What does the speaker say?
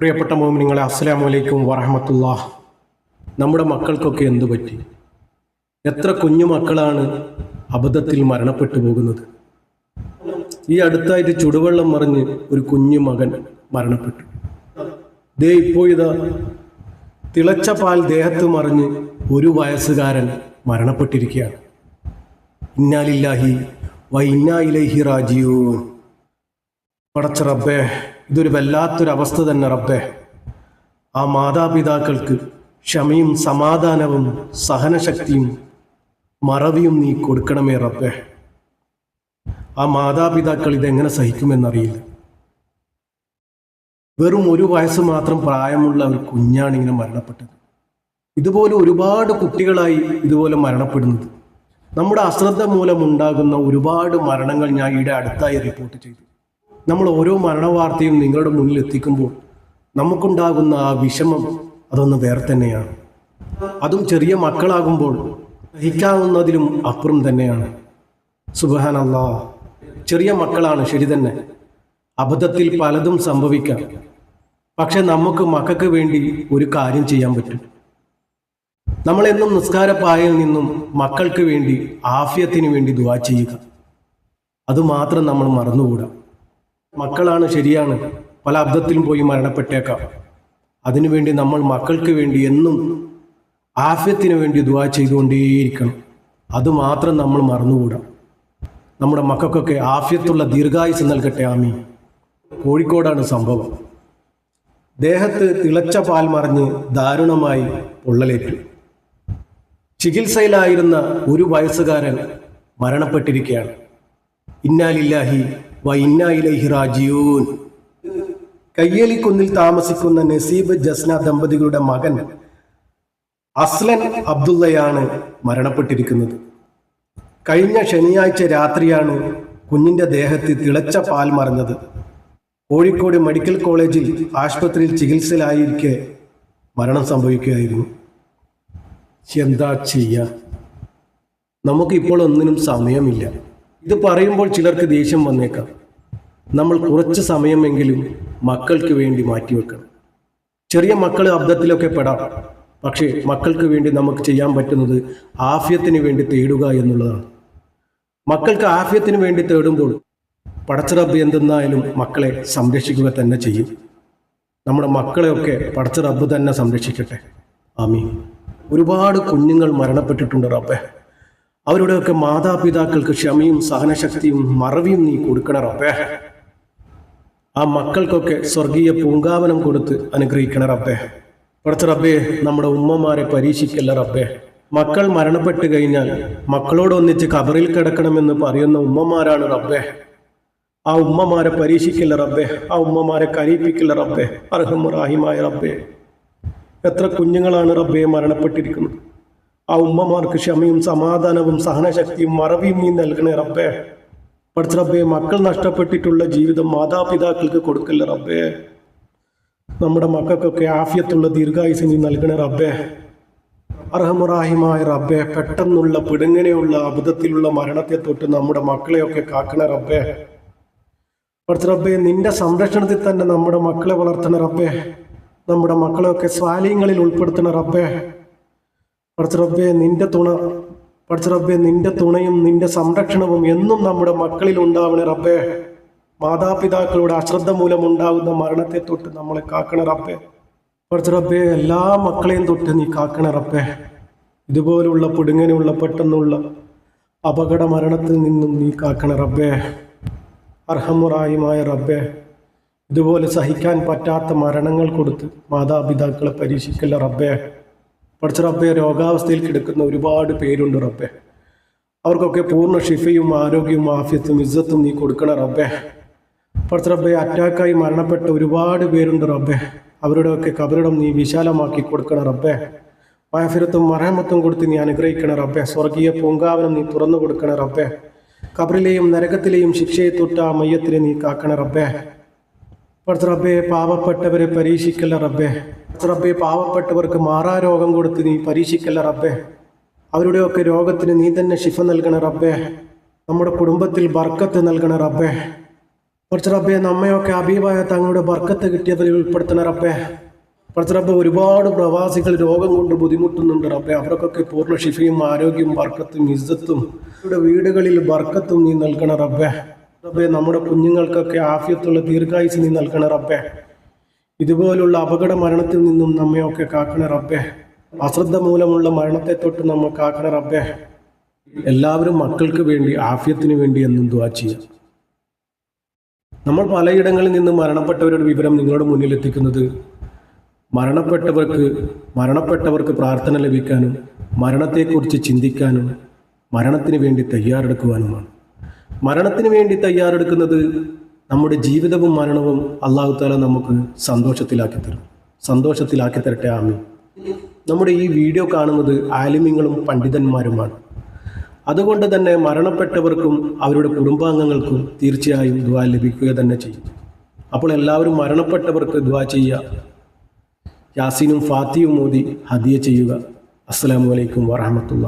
പ്രിയപ്പെട്ട മോമിനിങ്ങളെ അസ്സലാം വലൈക്കും വറഹമത്തുള്ള നമ്മുടെ മക്കൾക്കൊക്കെ എന്തു പറ്റി? എത്ര കുഞ്ഞു മക്കളാണ് അബദ്ധത്തിൽ മരണപ്പെട്ടു പോകുന്നത്? ഈ അടുത്തായിട്ട് ചുടുവെള്ളം മറിഞ്ഞ് ഒരു കുഞ്ഞു മകൻ മരണപ്പെട്ടു. ദേ ഇപ്പോൾ ഇതാ തിളച്ച പാൽ ദേഹത്ത് മറിഞ്ഞ് ഒരു വയസ്സുകാരൻ മരണപ്പെട്ടിരിക്കുകയാണ്. ഇന്നാലില്ലാഹി വൈ ഇന്നാ ഇലൈഹി റാജിയൂൻ പടച്ച റബ്ബേ ഇതൊരു വല്ലാത്തൊരവസ്ഥ തന്നെ റബ്ബേ. ആ മാതാപിതാക്കൾക്ക് ക്ഷമയും സമാധാനവും സഹനശക്തിയും മറവിയും നീ കൊടുക്കണമേ റബ്ബേ. ആ മാതാപിതാക്കൾ ഇതെങ്ങനെ സഹിക്കുമെന്നറിയില്ല. വെറും ഒരു വയസ്സ് മാത്രം പ്രായമുള്ള ഒരു കുഞ്ഞാണ് ഇങ്ങനെ മരണപ്പെട്ടത്. ഇതുപോലെ ഒരുപാട് കുട്ടികളായി ഇതുപോലെ മരണപ്പെടുന്നത്. നമ്മുടെ അശ്രദ്ധ മൂലം ഉണ്ടാകുന്ന ഒരുപാട് മരണങ്ങൾ ഞാൻ ഈയിടെ അടുത്തായി റിപ്പോർട്ട് ചെയ്തു. നമ്മൾ ഓരോ മരണവാർത്തയും നിങ്ങളുടെ മുന്നിൽ എത്തിക്കുമ്പോൾ നമുക്കുണ്ടാകുന്ന ആ വിഷമം അതൊന്ന് വേറെ തന്നെയാണ്. അതും ചെറിയ മക്കളാകുമ്പോൾ സഹിക്കാവുന്നതിലും അപ്പുറം തന്നെയാണ്. സുബഹാനല്ലാ. ചെറിയ മക്കളാണ് ശരി തന്നെ. അബദ്ധത്തിൽ പലതും സംഭവിക്കാം. പക്ഷെ നമുക്ക് മക്കൾക്ക് വേണ്ടി ഒരു കാര്യം ചെയ്യാൻ പറ്റും. നമ്മളെന്നും നിസ്കാരപ്പായയിൽ നിന്നും മക്കൾക്ക് വേണ്ടി ആഫ്യത്തിന് വേണ്ടി ദുവാ ചെയ്യുക. അതുമാത്രം നമ്മൾ മറന്നുകൂടാ. മക്കളാണ് ശരിയാണ്. പല അബ്ദത്തിലും പോയി മരണപ്പെട്ടേക്കാം. അതിനുവേണ്ടി നമ്മൾ മക്കൾക്ക് വേണ്ടി എന്നും ആഫ്യത്തിന് വേണ്ടി ദുവാ ചെയ്തുകൊണ്ടേയിരിക്കണം. അതുമാത്രം നമ്മൾ മറന്നുകൂടാം. നമ്മുടെ മക്കൾക്കൊക്കെ ആഫ്യത്തുള്ള ദീർഘായുസ് നൽകട്ടെ ആമി കോഴിക്കോടാണ് സംഭവം. ദേഹത്ത് തിളച്ച പാൽ മറിഞ്ഞ് ദാരുണമായി പൊള്ളലേറ്റു. ചികിത്സയിലായിരുന്ന ഒരു വയസ്സുകാരൻ മരണപ്പെട്ടിരിക്കുകയാണ്. ഇന്നാലില്ലാഹി വ ഇന്നായിലൈഹി റാജിയൂൻ കയ്യേലിക്കുന്നിൽ താമസിക്കുന്ന നസീബ് ജസ്ന ദമ്പതികളുടെ മകൻ അസ്ലൻ അബ്ദുള്ളയാണ് മരണപ്പെട്ടിരിക്കുന്നത്. കഴിഞ്ഞ ശനിയാഴ്ച രാത്രിയാണ് കുഞ്ഞിന്റെ ദേഹത്ത് തിളച്ച പാൽ മറിഞ്ഞത്. കോഴിക്കോട് മെഡിക്കൽ കോളേജിൽ ആശുപത്രിയിൽ ചികിത്സയിലായിരിക്കെ മരണം സംഭവിക്കുകയായിരുന്നു. എന്താ നമുക്ക് നമുക്കിപ്പോൾ ഒന്നിനും സമയമില്ല. ഇത് പറയുമ്പോൾ ചിലർക്ക് ദേഷ്യം വന്നേക്കാം. നമ്മൾ കുറച്ച് സമയമെങ്കിലും മക്കൾക്ക് വേണ്ടി മാറ്റിവെക്കണം. ചെറിയ മക്കൾ അബ്ദത്തിലൊക്കെ പെടാം. പക്ഷേ മക്കൾക്ക് വേണ്ടി നമുക്ക് ചെയ്യാൻ പറ്റുന്നത് ആഫ്യത്തിന് വേണ്ടി തേടുക എന്നുള്ളതാണ്. മക്കൾക്ക് ആഫ്യത്തിന് വേണ്ടി തേടുമ്പോൾ പടച്ചറബ് എന്തെന്നായാലും മക്കളെ സംരക്ഷിക്കുക തന്നെ ചെയ്യും. നമ്മുടെ മക്കളെയൊക്കെ പടച്ചിറബ് തന്നെ സംരക്ഷിക്കട്ടെ. ആമീൻ. ഒരുപാട് കുഞ്ഞുങ്ങൾ മരണപ്പെട്ടിട്ടുണ്ട് റബ്ബെ. അവരുടെയൊക്കെ മാതാപിതാക്കൾക്ക് ക്ഷമയും സഹനശക്തിയും മറവിയും നീ കൊടുക്കണ റബ്ബേ ആ മക്കൾക്കൊക്കെ സ്വർഗീയ പൂങ്കാവനം കൊടുത്ത് അനുഗ്രഹിക്കണ റബ്ബേ കുറച്ച് റബ്ബേ നമ്മുടെ ഉമ്മമാരെ പരീക്ഷിക്കല്ല റബ്ബേ മക്കൾ മരണപ്പെട്ട് കഴിഞ്ഞാൽ മക്കളോടൊന്നിച്ച് കബറിൽ കിടക്കണമെന്ന് പറയുന്ന ഉമ്മമാരാണ് റബ്ബേ. ആ ഉമ്മമാരെ പരീക്ഷിക്കില്ല റബ്ബേ ആ ഉമ്മമാരെ കരയിപ്പിക്കില്ല റബ്ബേ അർഹമുറാഹിമായ റബ്ബേ. എത്ര കുഞ്ഞുങ്ങളാണ് റബ്ബെ മരണപ്പെട്ടിരിക്കുന്നത്. ആ ഉമ്മമാർക്ക് ക്ഷമയും സമാധാനവും സഹനശക്തിയും മറവിയും നീ നൽകണേ റബ്ബേ. പഠിച്ച റബ്ബേ മക്കൾ നഷ്ടപ്പെട്ടിട്ടുള്ള ജീവിതം മാതാപിതാക്കൾക്ക് കൊടുക്കല്ലേ റബ്ബേ. നമ്മുടെ മക്കൾക്കൊക്കെ ആഫ്യത്തുള്ള ദീർഘായുസ് നീ നൽകണേ റബ്ബേ. അർഹമുറാഹിമായ റബ്ബെ പെട്ടെന്നുള്ള പിടുങ്ങനെയുള്ള അബുദ്ധത്തിലുള്ള മരണത്തെ തൊട്ട് നമ്മുടെ മക്കളെയൊക്കെ കാക്കണ റബ്ബേ. പഠിച്ച റബ്ബെ നിന്റെ സംരക്ഷണത്തിൽ തന്നെ നമ്മുടെ മക്കളെ വളർത്തണ റബ്ബേ. നമ്മുടെ മക്കളെയൊക്കെ സ്വാലയങ്ങളിൽ ഉൾപ്പെടുത്തണ റബ്ബേ. പഠിച്ച റബ്ബെ നിന്റെ തുണ പഠിച്ച റബ്ബെ നിന്റെ തുണയും നിന്റെ സംരക്ഷണവും എന്നും നമ്മുടെ മക്കളിൽ ഉണ്ടാവണേ റബ്ബേ. മാതാപിതാക്കളുടെ അശ്രദ്ധ മൂലം ഉണ്ടാകുന്ന മരണത്തെ തൊട്ട് നമ്മളെ കാക്കണ റബ്ബേ. പഠിച്ച റബ്ബെ എല്ലാ മക്കളെയും തൊട്ട് നീ കാക്കണ റബ്ബേ. ഇതുപോലുള്ള പുടുങ്ങനെയുള്ള പെട്ടെന്നുള്ള അപകട മരണത്തിൽ നിന്നും നീ കാക്കണ റബ്ബേ. അർഹമുറായുമായ റബ്ബേ ഇതുപോലെ സഹിക്കാൻ പറ്റാത്ത മരണങ്ങൾ കൊടുത്ത് മാതാപിതാക്കളെ പരീക്ഷിക്കല്ല റബ്ബേ. പഠിച്ച റബ്ബെ രോഗാവസ്ഥയിൽ കിടക്കുന്ന ഒരുപാട് പേരുണ്ട് റബ്ബെ. അവർക്കൊക്കെ പൂർണ ഷിഫയും ആരോഗ്യവും ആഫ്യത്തും ഇജ്ജത്തും നീ കൊടുക്കണ റബ്ബെ. പഠിച്ച റബ്ബെ അറ്റാക്കായി മരണപ്പെട്ട ഒരുപാട് പേരുണ്ട് റബ്ബെ. അവരുടെയൊക്കെ കബറിടം നീ വിശാലമാക്കി കൊടുക്കണ റബ്ബെ. മാഫിരത്തും മറഹമത്തും കൊടുത്ത് നീ അനുഗ്രഹിക്കണ റബ്ബെ. സ്വർഗീയ പൂങ്കാവനം നീ തുറന്നു കൊടുക്കണ റബ്ബെ. കബറിലെയും നരകത്തിലെയും ശിക്ഷയെ തൊട്ട ആ മയ്യത്തിനെ നീ കാക്കണ റബ്ബെ. പഠിച്ച റബ്ബെ പാവപ്പെട്ടവരെ പരീക്ഷിക്കല്ല റബ്ബെ. പഠിച്ച റബ്ബെ പാവപ്പെട്ടവർക്ക് മാറാ രോഗം കൊടുത്ത് നീ പരീക്ഷിക്കല്ല റബ്ബെ. അവരുടെയൊക്കെ രോഗത്തിന് നീ തന്നെ ശിഫ നൽകണ റബ്ബെ. നമ്മുടെ കുടുംബത്തിൽ ബർക്കത്ത് നൽകണ റബ്ബെ. കുറച്ച് റബ്ബെ നമ്മയൊക്കെ അബീബായ തങ്ങളുടെ ബർക്കത്ത് കിട്ടിയവരിൽ ഉൾപ്പെടുത്തണ റബ്ബെ. റബ്ബെ ഒരുപാട് പ്രവാസികൾ രോഗം കൊണ്ട് ബുദ്ധിമുട്ടുന്നുണ്ട് റബ്ബെ. അവർക്കൊക്കെ പൂർണ ശിഫയും ആരോഗ്യവും ബർക്കത്തും ഇസ്സത്തും. അവരുടെ വീടുകളിൽ ബർക്കത്തും നീ നൽകണ റബ്ബെ. റബ്ബെ നമ്മുടെ കുഞ്ഞുങ്ങൾക്കൊക്കെ ആഫ്യത്തുള്ള ദീർഘായുസ് നീ നൽകണ റബ്ബെ. ഇതുപോലുള്ള അപകട മരണത്തിൽ നിന്നും നമ്മയൊക്കെ കാക്കണ റബ്ബെ. അശ്രദ്ധ മൂലമുള്ള മരണത്തെ തൊട്ട് നമ്മൾ കാക്കണ റബ്ബെ. എല്ലാവരും മക്കൾക്ക് വേണ്ടി ആഫ്യത്തിന് വേണ്ടി എന്നും ദുവാ ചെയ്യാം നമ്മൾ പലയിടങ്ങളിൽ നിന്ന് മരണപ്പെട്ടവരുടെ വിവരം നിങ്ങളുടെ മുന്നിൽ എത്തിക്കുന്നത് മരണപ്പെട്ടവർക്ക് മരണപ്പെട്ടവർക്ക് പ്രാർത്ഥന ലഭിക്കാനും മരണത്തെക്കുറിച്ച് ചിന്തിക്കാനും മരണത്തിന് വേണ്ടി തയ്യാറെടുക്കുവാനുമാണ്. മരണത്തിന് വേണ്ടി തയ്യാറെടുക്കുന്നത് നമ്മുടെ ജീവിതവും മരണവും അള്ളാഹു താല നമുക്ക് സന്തോഷത്തിലാക്കി തരും. സന്തോഷത്തിലാക്കി തരട്ടെ ആമി നമ്മുടെ ഈ വീഡിയോ കാണുന്നത് ആലിമ്യങ്ങളും പണ്ഡിതന്മാരുമാണ്. അതുകൊണ്ട് തന്നെ മരണപ്പെട്ടവർക്കും അവരുടെ കുടുംബാംഗങ്ങൾക്കും തീർച്ചയായും ദ്വാ ലഭിക്കുക തന്നെ ചെയ്യും. അപ്പോൾ എല്ലാവരും മരണപ്പെട്ടവർക്ക് ദ്വാ ചെയ്യുക. യാസീനും ഫാത്തിയും മോദി ഹദിയ ചെയ്യുക. അസ്സാം വലൈക്കും വറഹമത്തുള്ള